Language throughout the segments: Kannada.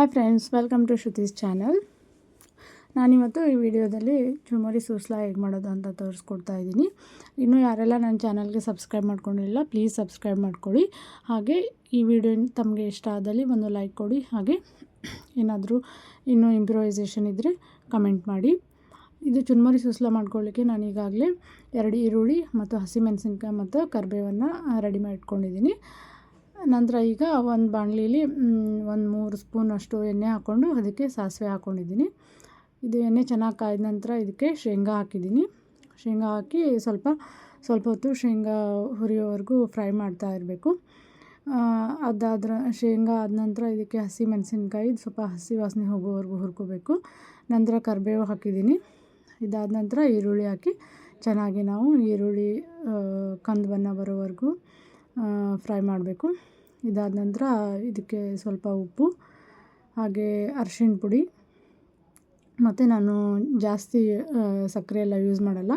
Hi friends welcome to Shruti's channel ನಾನಿವತ್ತು ಈ ವಿಡಿಯೋದಲ್ಲಿ ಚುರುಮುರಿ ಸೂಸ್ಲಾ ಹೇಗೆ ಮಾಡೋದು ಅಂತ ತೋರಿಸ್ಕೊಡ್ತಾ ಇದ್ದೀನಿ. ಇನ್ನೂ ಯಾರೆಲ್ಲ ನನ್ನ ಚಾನಲ್ಗೆ ಸಬ್ಸ್ಕ್ರೈಬ್ ಮಾಡ್ಕೊಂಡಿಲ್ಲ ಪ್ಲೀಸ್ ಸಬ್ಸ್ಕ್ರೈಬ್ ಮಾಡ್ಕೊಳ್ಳಿ. ಹಾಗೆ ಈ ವಿಡಿಯೋ ತಮಗೆ ಇಷ್ಟ ಆದಲ್ಲಿ ಒಂದು ಲೈಕ್ ಕೊಡಿ. ಹಾಗೆ ಏನಾದರೂ ಇನ್ನೂ ಇಂಪ್ರೂವೈಸೇಷನ್ ಇದ್ದರೆ ಕಮೆಂಟ್ ಮಾಡಿ. ಇದು ಚುನ್ಮರಿ ಸುಸ್ಲ ಮಾಡ್ಕೊಳ್ಳಿಕ್ಕೆ ನಾನು ಈಗಾಗಲೇ ಎರಡು ಈರುಳ್ಳಿ ಮತ್ತು ಹಸಿಮೆಣಸಿನ್ಕಾಯಿ ಮತ್ತು ಕರಿಬೇವನ್ನು ರೆಡಿ ಮಾಡಿಟ್ಕೊಂಡಿದ್ದೀನಿ ನಂತರ ಈಗ ಒಂದು ಬಾಣಲೀಲಿ ಒಂದು ಮೂರು ಸ್ಪೂನಷ್ಟು ಎಣ್ಣೆ ಹಾಕ್ಕೊಂಡು ಅದಕ್ಕೆ ಸಾಸಿವೆ ಹಾಕ್ಕೊಂಡಿದ್ದೀನಿ ಇದು ಎಣ್ಣೆ ಚೆನ್ನಾಗಿ ಕಾಯ್ದ ನಂತರ ಇದಕ್ಕೆ ಶೇಂಗಾ ಹಾಕಿದ್ದೀನಿ. ಶೇಂಗಾ ಹಾಕಿ ಸ್ವಲ್ಪ ಸ್ವಲ್ಪ ಹೊತ್ತು ಶೇಂಗಾ ಹುರಿಯೋವರೆಗೂ ಫ್ರೈ ಮಾಡ್ತಾ ಇರಬೇಕು. ಅದಾದ್ರ, ಶೇಂಗಾ ಆದ ನಂತರ ಇದಕ್ಕೆ ಹಸಿ ಮೆಣಸಿನ್ಕಾಯಿ, ಸ್ವಲ್ಪ ಹಸಿ ವಾಸನೆ ಹೋಗೋವರೆಗೂ ಹುರ್ಕೋಬೇಕು. ನಂತರ ಕರಿಬೇವು ಹಾಕಿದ್ದೀನಿ. ಇದಾದ ನಂತರ ಈರುಳ್ಳಿ ಹಾಕಿ ಚೆನ್ನಾಗಿ ನಾವು ಈರುಳ್ಳಿ ಕಂದು ಬಣ್ಣ ಬರೋವರೆಗೂ ಫ್ರೈ ಮಾಡಬೇಕು. ಇದಾದ ನಂತರ ಇದಕ್ಕೆ ಸ್ವಲ್ಪ ಉಪ್ಪು, ಹಾಗೆ ಅರ್ಶಿಣ ಪುಡಿ, ಮತ್ತು ನಾನು ಜಾಸ್ತಿ ಸಕ್ಕರೆ ಎಲ್ಲ ಯೂಸ್ ಮಾಡಲ್ಲ.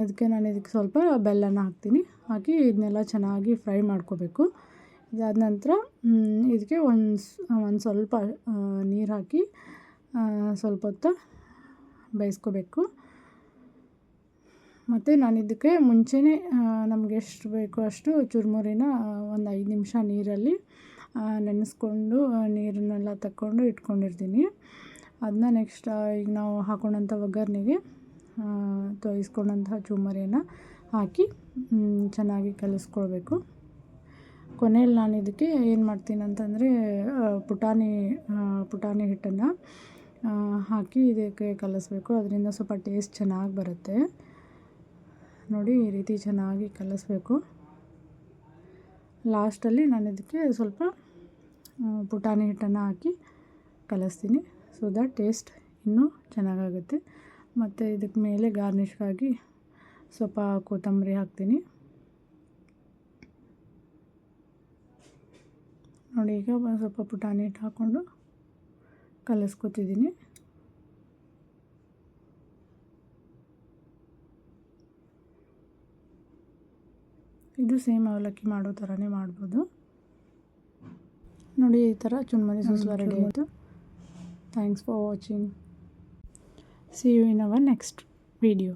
ಅದಕ್ಕೆ ನಾನು ಇದಕ್ಕೆ ಸ್ವಲ್ಪ ಬೆಲ್ಲನ ಹಾಕ್ತೀನಿ. ಹಾಕಿ ಇದನ್ನೆಲ್ಲ ಚೆನ್ನಾಗಿ ಫ್ರೈ ಮಾಡ್ಕೋಬೇಕು. ಇದಾದ ನಂತರ ಇದಕ್ಕೆ ಒಂದು ಒಂದು ಸ್ವಲ್ಪ ನೀರು ಹಾಕಿ ಸ್ವಲ್ಪ ಹೊತ್ತು ಬೇಯಿಸ್ಕೋಬೇಕು. ಮತ್ತು ನಾನು ಇದಕ್ಕೆ ಮುಂಚೆನೇ ನಮಗೆ ಎಷ್ಟು ಬೇಕೋ ಅಷ್ಟು ಚುರುಮುರಿನ ಒಂದು ಐದು ನಿಮಿಷ ನೀರಲ್ಲಿ ನೆನೆಸ್ಕೊಂಡು ನೀರನ್ನೆಲ್ಲ ತಕ್ಕೊಂಡು ಇಟ್ಕೊಂಡಿರ್ತೀನಿ. ಅದನ್ನ ನೆಕ್ಸ್ಟ್ ಈಗ ನಾವು ಹಾಕೊಂಡಂಥ ಒಗ್ಗರಣೆಗೆ ತೋಯಿಸ್ಕೊಂಡಂತಹ ಚುರುಮುರಿನ ಹಾಕಿ ಚೆನ್ನಾಗಿ ಕಲಿಸ್ಕೊಳ್ಬೇಕು. ಕೊನೆಯಲ್ಲಿ ನಾನು ಇದಕ್ಕೆ ಏನು ಮಾಡ್ತೀನಿ ಅಂತಂದರೆ ಪುಟಾಣಿ ಪುಟಾಣಿ ಹಿಟ್ಟನ್ನು ಹಾಕಿ ಇದಕ್ಕೆ ಕಲಿಸ್ಬೇಕು. ಅದರಿಂದ ಸ್ವಲ್ಪ ಟೇಸ್ಟ್ ಚೆನ್ನಾಗಿ ಬರುತ್ತೆ. ನೋಡಿ ಈ ರೀತಿ ಚೆನ್ನಾಗಿ ಕಲಿಸ್ಬೇಕು. ಲಾಸ್ಟಲ್ಲಿ ನಾನು ಇದಕ್ಕೆ ಸ್ವಲ್ಪ ಪುಟಾಣಿ ಹಿಟ್ಟನ್ನು ಹಾಕಿ ಕಲಿಸ್ತೀನಿ. ಸೊ ದ ಟೇಸ್ಟ್ ಇನ್ನೂ ಚೆನ್ನಾಗಾಗುತ್ತೆ. ಮತ್ತು ಇದಕ್ಕೆ ಮೇಲೆ ಗಾರ್ನಿಷ್ಗಾಗಿ ಸ್ವಲ್ಪ ಕೊತ್ತಂಬರಿ ಹಾಕ್ತೀನಿ. ನೋಡಿ ಈಗ ಸ್ವಲ್ಪ ಪುಟಾಣಿ ಹಿಟ್ಟು ಹಾಕ್ಕೊಂಡು ಕಲಿಸ್ಕೊತಿದ್ದೀನಿ. ಇದು ಸೇಮ್ ಅವಲಕ್ಕಿ ಮಾಡೋ ಥರನೇ ಮಾಡ್ಬೋದು. ನೋಡಿ ಈ ಥರ ಚುನ್ಮರಿ ಸೂಸ್ಲ ರೆಡಿ ಆಯಿತು. Thanks for watching see you in our next video